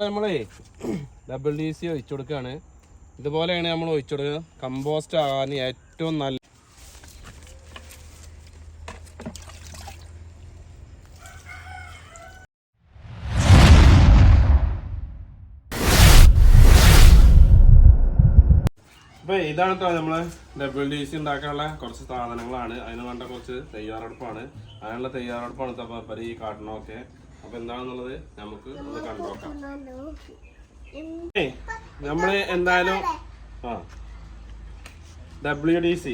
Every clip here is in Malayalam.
നമ്മളേ ഡബിൾ ഡി സി ഒഴിച്ചു കൊടുക്കുകയാണ്. ഇതുപോലെയാണ് നമ്മൾ ഒഴിച്ചു കമ്പോസ്റ്റ് ആകാൻ ഏറ്റവും നല്ല അപ്പോൾ ഇതാണ് കേട്ടോ നമ്മൾ ഡബിൾ ഡി സി ഉണ്ടാക്കാനുള്ള കുറച്ച് സാധനങ്ങളാണ്. അതിന് വേണ്ട കുറച്ച് തയ്യാറെടുപ്പാണ്. അതിനുള്ള തയ്യാറെടുപ്പാണ്. പപ്പര് ഈ കാട്ടണമൊക്കെ അപ്പൊ എന്താണെന്നുള്ളത് നമുക്ക് ഒന്ന് കണ്ടുനോക്കാം ഏയ്, നമ്മൾ എന്തായാലും ആ. ഡബ്ല്യു ഡി സി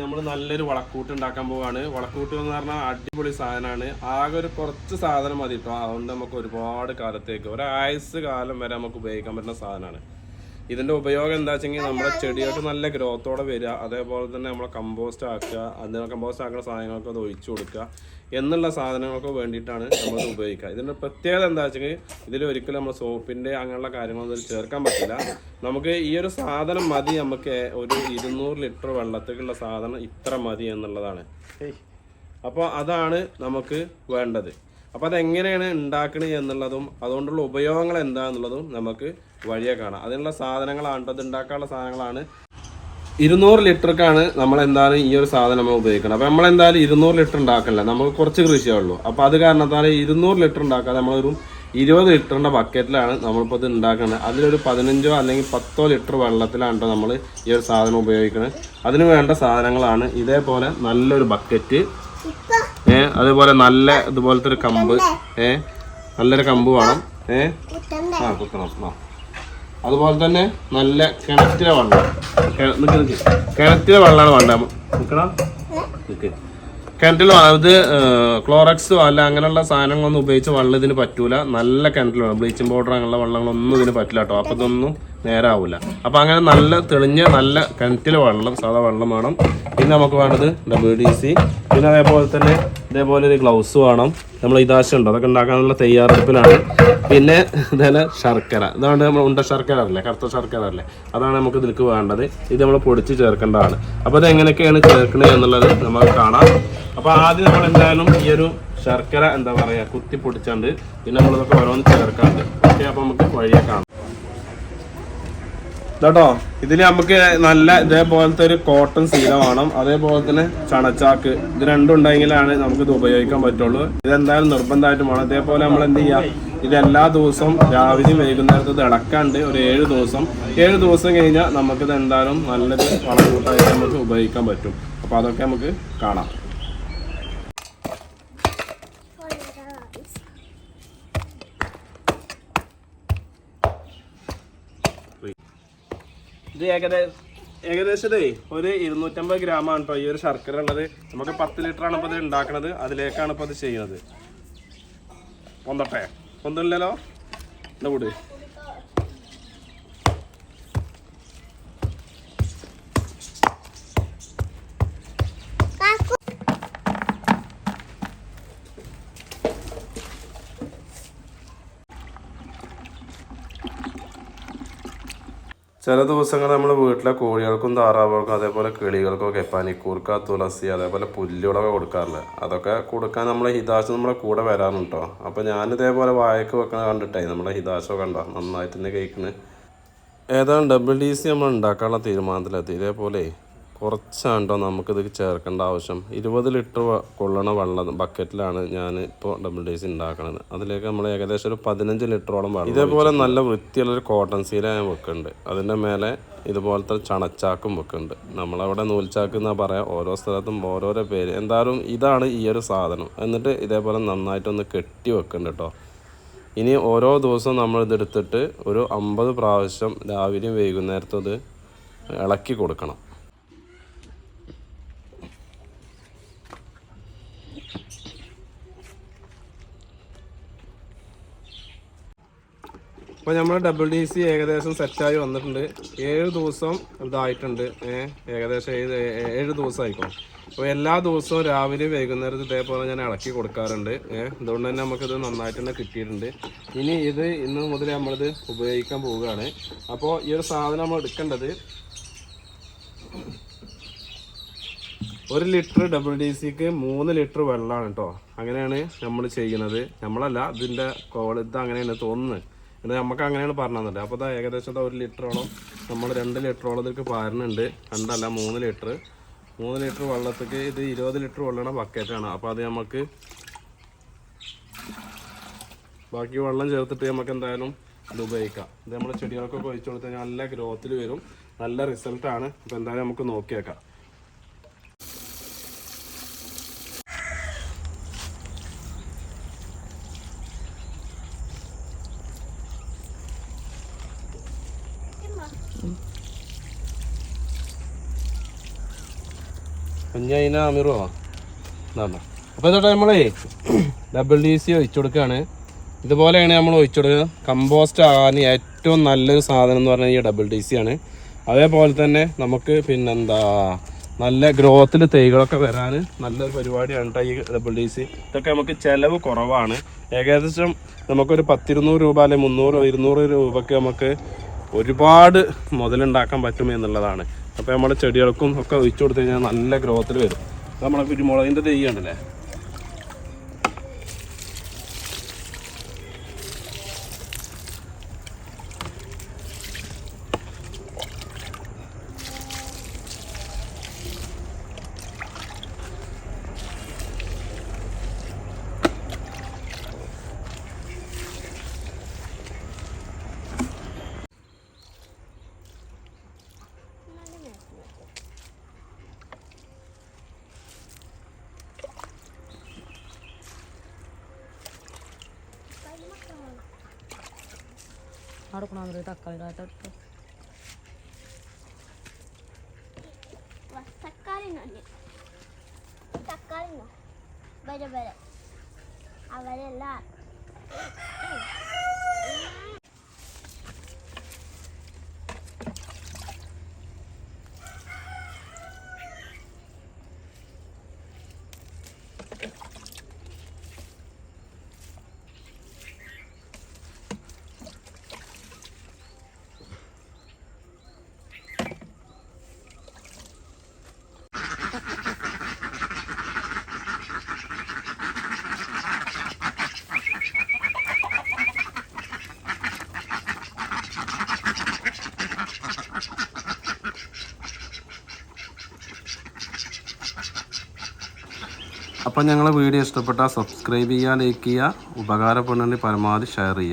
നമ്മൾ നല്ലൊരു വളക്കൂട്ട് ഉണ്ടാക്കാൻ പോവാണ്. വളക്കൂട്ട് എന്ന് പറഞ്ഞാൽ അടിപൊളി സാധനമാണ് ആകെ ഒരു കുറച്ച് സാധനം മതി കേട്ടോ അതുകൊണ്ട് നമുക്ക് ഒരുപാട് കാലത്തേക്ക് ഒരാഴ്ച കാലം വരെ നമുക്ക് ഉപയോഗിക്കാൻ പറ്റുന്ന സാധനമാണ് ഇതിന്റെ ഉപയോഗം എന്താ വെച്ചെങ്കിൽ നമ്മുടെ ചെടികൾക്ക് നല്ല ഗ്രോത്തോടെ വരിക അതേപോലെ തന്നെ നമ്മളെ കമ്പോസ്റ്റ് ആക്കുക അതിന് കമ്പോസ്റ്റ് ആക്കുന്ന സാധനങ്ങൾക്ക് അത് ഒഴിച്ചു കൊടുക്കുക എന്നുള്ള സാധനങ്ങൾക്ക് വേണ്ടിയിട്ടാണ് നമ്മൾ ഉപയോഗിക്കുക. ഇതിന്റെ പ്രത്യേകത എന്താ വെച്ചെങ്കിൽ ഇതിൽ ഒരിക്കലും നമ്മൾ സോപ്പിന്റെ അങ്ങനെയുള്ള കാര്യങ്ങളൊന്നും ചേർക്കാൻ പറ്റില്ല. നമുക്ക് ഈ ഒരു സാധനം മതി നമുക്ക് ഒരു ഇരുന്നൂറ് ലിറ്റർ വെള്ളത്തേക്കുള്ള സാധനം ഇത്ര മതി എന്നുള്ളതാണ്. അപ്പോൾ അതാണ് നമുക്ക് വേണ്ടത്. അപ്പോൾ അതെങ്ങനെയാണ് ഉണ്ടാക്കണത് എന്നുള്ളതും അതുകൊണ്ടുള്ള ഉപയോഗങ്ങൾ എന്താണെന്നുള്ളതും നമുക്ക് വഴിയെ കാണാം. അതിനുള്ള സാധനങ്ങളാണ് അത് ഉണ്ടാക്കാനുള്ള സാധനങ്ങളാണ്. ഇരുന്നൂറ് ലിറ്റർക്കാണ് നമ്മൾ എന്തായാലും ഈ ഒരു സാധനം നമ്മൾ ഉപയോഗിക്കണം അപ്പോൾ നമ്മൾ എന്തായാലും ഇരുന്നൂറ് ലിറ്റർ ഉണ്ടാക്കണില്ല. നമുക്ക് കുറച്ച് കൃഷിയേ ഉള്ളൂ. അപ്പോൾ അത് കാരണത്താൽ ഇരുന്നൂറ് ലിറ്റർ ഉണ്ടാക്കാതെ നമ്മളൊരു ഇരുപത് ലിറ്ററിന്റെ ബക്കറ്റിലാണ് നമ്മളിപ്പോൾ ഇത് ഉണ്ടാക്കുന്നത് അതിലൊരു പതിനഞ്ചോ അല്ലെങ്കിൽ പത്തോ ലിറ്റർ വെള്ളത്തിലാണ് നമ്മൾ ഈ ഒരു സാധനം ഉപയോഗിക്കുന്നത് അതിന് വേണ്ട സാധനങ്ങളാണ് ഇതേപോലെ നല്ലൊരു ബക്കറ്റ്. അതേപോലെ നല്ല ഇതുപോലത്തെ ഒരു കമ്പ്. ഏ? നല്ലൊരു കമ്പ് വേണം. ഏ? ആ കുത്തണം. അതുപോലെ തന്നെ നല്ല കിണറ്റിലെ വെള്ളം. കെ- നിക്ക് നിക്ക്. കിണറ്റിലെ വെള്ളമാണ് വേണ്ടത്. നിൽക്കണം നിക്ക്. കിണറ്റിൽ ഇത് ക്ലോറക്സോ അല്ല അങ്ങനെയുള്ള സാധനങ്ങളൊന്നും ഉപയോഗിച്ച് വെള്ളം ഇതിന് പറ്റൂല. നല്ല കിണറ്റിൽ വേണം. ബ്ലീച്ചിങ് പൗഡർ അങ്ങനെയുള്ള വെള്ളങ്ങളൊന്നും ഇതിന് പറ്റില്ല കേട്ടോ അപ്പം ഇതൊന്നും നേരാവൂല. അപ്പോൾ അങ്ങനെ നല്ല തെളിഞ്ഞ നല്ല കിണറ്റിലെ വെള്ളം സാധാ വെള്ളം വേണം. പിന്നെ നമുക്ക് വേണ്ടത് ഡബ്ല്യു ഡി സി പിന്നെ അതേപോലെ തന്നെ ഇതേപോലെ ഒരു ഗ്ലൗസ് വേണം. നമ്മൾ ഇതാശം ഉണ്ട് അതൊക്കെ ഉണ്ടാക്കാനുള്ള തയ്യാറെടുപ്പിലാണ്. പിന്നെ ഇതേപോലെ ശർക്കര. ഇതാണ് നമ്മൾ ഉണ്ട ശർക്കര അല്ലേ കറുത്ത ശർക്കര അല്ലേ അതാണ് നമുക്ക് ഇതിലേക്ക് വേണ്ടത്. ഇത് നമ്മൾ പൊടിച്ച് ചേർക്കേണ്ടതാണ്. അപ്പോൾ ഇത് എങ്ങനെയൊക്കെയാണ് ചേർക്കുന്നത് എന്നുള്ളത് നമുക്ക് കാണാം. അപ്പോൾ ആദ്യം നമ്മൾ എന്തായാലും ഈ ഒരു ശർക്കര എന്താ പറയുക കുത്തി പൊടിച്ചാണ്ട് പിന്നെ നമ്മളിതൊക്കെ ഓരോന്ന് ചേർക്കാണ്ട്. ഓക്കെ അപ്പോൾ നമുക്ക് വഴിയെ കാണാം. കേട്ടോ ഇതിൽ നമുക്ക് നല്ല ഇതേപോലത്തെ ഒരു കോട്ടൺ സീല വേണം. അതേപോലെ തന്നെ ചണച്ചാക്ക്. ഇത് രണ്ടും ഉണ്ടെങ്കിലാണ് നമുക്ക് ഇത് ഉപയോഗിക്കാൻ പറ്റുള്ളൂ. ഇതെന്തായാലും നിർബന്ധമായിട്ടും വേണം. അതേപോലെ നമ്മൾ എന്ത് ചെയ്യാം? ഇത് എല്ലാ ദിവസവും രാവിലെയും വൈകുന്നേരത്ത് ഇത് ഇളക്കാണ്ട് ഒരു ഏഴ് ദിവസം. ഏഴ് ദിവസം കഴിഞ്ഞാൽ നമുക്കിത് എന്തായാലും നല്ലൊരു വളക്കൂട്ടായിട്ട് നമുക്ക് ഉപയോഗിക്കാൻ പറ്റും. അപ്പോൾ അതൊക്കെ നമുക്ക് കാണാം. ഇത് ഏകദേശം ഏകദേശത്തേ ഒരു ഇരുന്നൂറ്റമ്പത് ഗ്രാമാണ് കേട്ടോ ഈ ഒരു ശർക്കര ഉള്ളത്. നമുക്ക് പത്ത് ലിറ്റർ ആണ് ഇപ്പോൾ ഇത് ഉണ്ടാക്കുന്നത് അതിലേക്കാണ് ഇപ്പോൾ ഇത് ചെയ്യുന്നത്. പൊന്തട്ടെ. പൊന്തില്ലല്ലോ എന്താ കൂട്? ചില ദിവസങ്ങൾ നമ്മൾ വീട്ടിലെ കോഴികൾക്കും താറാവുകൾക്കും അതേപോലെ കിളികൾക്കൊക്കെ പനിക്കൂർക്ക തുളസി അതേപോലെ പുല്ലുകളൊക്കെ കൊടുക്കാറുണ്ട് അതൊക്കെ കൊടുക്കാൻ നമ്മളെ ഹിതാശ നമ്മളെ കൂടെ വരാറുണ്ട്? കേട്ടോ അപ്പോൾ ഞാൻ ഇതേപോലെ വായക്ക് വെക്കണ കണ്ടിട്ടേ നമ്മളെ ഹിതാശൊക്കെ കണ്ടോ? നന്നായിട്ട് തന്നെ കഴിക്കുന്നത് ഏതാണ് ഡബിൾ ഡി സി നമ്മൾ ഉണ്ടാക്കാനുള്ള തീരുമാനത്തിലെത്തി. ഇതേപോലെ കുറച്ചാണ്ടോ നമുക്കിത് ചേർക്കേണ്ട ആവശ്യം. ഇരുപത് ലിറ്റർ കൊള്ളണ വെള്ളം ബക്കറ്റിലാണ് ഞാൻ ഇപ്പോൾ ഡബിൾ ഡേയ്സ് ഉണ്ടാക്കുന്നത് അതിലേക്ക് നമ്മൾ ഏകദേശം ഒരു പതിനഞ്ച് ലിറ്ററോളം വെള്ളം ഇതേപോലെ നല്ല വൃത്തിയുള്ളൊരു കോട്ടൺ സീല ഞാൻ വെക്കുന്നുണ്ട് അതിന്റെ മേലെ ഇതുപോലത്തെ ചണച്ചാക്കും വെക്കുന്നുണ്ട് നമ്മളവിടെ നൂൽച്ചാക്ക് എന്നാ പറയാം ഓരോ സ്ഥലത്തും ഓരോരോ പേര്. എന്തായാലും ഇതാണ് ഈ ഒരു സാധനം. എന്നിട്ട് ഇതേപോലെ നന്നായിട്ടൊന്ന് കെട്ടി വെക്കുന്നുണ്ട് കേട്ടോ ഇനി ഓരോ ദിവസവും നമ്മൾ ഇതെടുത്തിട്ട് ഒരു അമ്പത് പ്രാവശ്യം രാവിലെയും വൈകുന്നേരത്തും ഇത് ഇളക്കി കൊടുക്കണം. അപ്പോൾ നമ്മൾ ഡബിൾ ഡി സി ഏകദേശം സെറ്റായി വന്നിട്ടുണ്ട്. ഏഴ് ദിവസം ഇതായിട്ടുണ്ട്. ഏകദേശം ഏഴ് ഏഴ് ദിവസം ആയിക്കോളും അപ്പോൾ എല്ലാ ദിവസവും രാവിലെ വൈകുന്നേരത്ത് ഇതേപോലെ ഞാൻ ഇളക്കി കൊടുക്കാറുണ്ട്. അതുകൊണ്ട് തന്നെ നമുക്കിത് നന്നായിട്ട് തന്നെ കിട്ടിയിട്ടുണ്ട്. ഇനി ഇത് ഇന്ന് മുതൽ നമ്മളിത് ഉപയോഗിക്കാൻ പോവുകയാണ്. അപ്പോൾ ഈ ഒരു സാധനം നമ്മൾ എടുക്കേണ്ടത് ഒരു ലിറ്റർ ഡബിൾ ഡി സിക്ക് മൂന്ന് ലിറ്റർ വെള്ളമാണ് കേട്ടോ അങ്ങനെയാണ് നമ്മൾ ചെയ്യുന്നത്. നമ്മളല്ല ഇതിന്റെ ഇത് അങ്ങനെയാണ് തോന്നുന്നത്. പിന്നെ നമുക്ക് അങ്ങനെയാണ് പറഞ്ഞു അപ്പോൾ അത് ഏകദേശം ഒരു ലിറ്ററോളം നമ്മൾ രണ്ട് ലിറ്ററോളം ഇതിലേക്ക് പാരുന്നുണ്ട്. രണ്ടല്ല മൂന്ന് ലിറ്റർ മൂന്ന് ലിറ്റർ വെള്ളത്തേക്ക് ഇത് ഇരുപത് ലിറ്റർ വെള്ളമാണ് ബക്കറ്റാണ്. അപ്പോൾ അത് നമുക്ക് ബാക്കി വെള്ളം ചേർത്തിട്ട് നമുക്ക് എന്തായാലും ഇത് ഉപയോഗിക്കാം. ഇത് നമ്മുടെ ചെടികൾക്കൊക്കെ ഒഴിച്ചു കൊടുത്തു കഴിഞ്ഞാൽ നല്ല ഗ്രോത്തിൽ വരും. നല്ല റിസൾട്ടാണ്. അപ്പോൾ എന്തായാലും നമുക്ക് നോക്കിയേക്കാം. കുഞ്ഞതിന അമീറോ എന്നാ അപ്പോൾ ഇതോട്ടെ നമ്മളേ ഡബിൾ ഡി സി ഒഴിച്ചു കൊടുക്കുകയാണ് ഇതുപോലെയാണ് നമ്മൾ ഒഴിച്ചു കൊടുക്കുക കമ്പോസ്റ്റ് ആകാൻ ഏറ്റവും നല്ലൊരു സാധനം എന്ന് പറഞ്ഞാൽ ഈ ഡബിൾ ഡി സി ആണ്. അതേപോലെ തന്നെ നമുക്ക് പിന്നെന്താ നല്ല ഗ്രോത്തിൽ തൈകളൊക്കെ വരാൻ നല്ലൊരു പരിപാടിയാണ് കേട്ടോ ഈ ഡബിൾ ഡി സി ഇതൊക്കെ നമുക്ക് ചിലവ് കുറവാണ്. ഏകദേശം നമുക്കൊരു പത്തിരുന്നൂറ് രൂപ അല്ലെങ്കിൽ മുന്നൂറ് ഇരുന്നൂറ് രൂപയ്ക്ക് നമുക്ക് ഒരുപാട് മുതലുണ്ടാക്കാൻ പറ്റും എന്നുള്ളതാണ്. അപ്പോൾ നമ്മുടെ ചെടികൾക്കും ഒക്കെ ഒഴിച്ചു കൊടുത്തു കഴിഞ്ഞാൽ നല്ല ഗ്രോത്തിൽ വരും. നമ്മുടെ കുരുമുളകിന്റെ തെയ്യാണല്ലേ ఆడుకున్నాం తాకాలి రాతాడు അപ്പോൾ ഞങ്ങളുടെ വീഡിയോ ഇഷ്ടപ്പെട്ടാൽ സബ്സ്ക്രൈബ് ചെയ്യുക ലൈക്ക് ചെയ്യുക ഉപകാരപ്പെടുന്നുണ്ടെങ്കിൽ പരമാവധി ഷെയർ ചെയ്യുക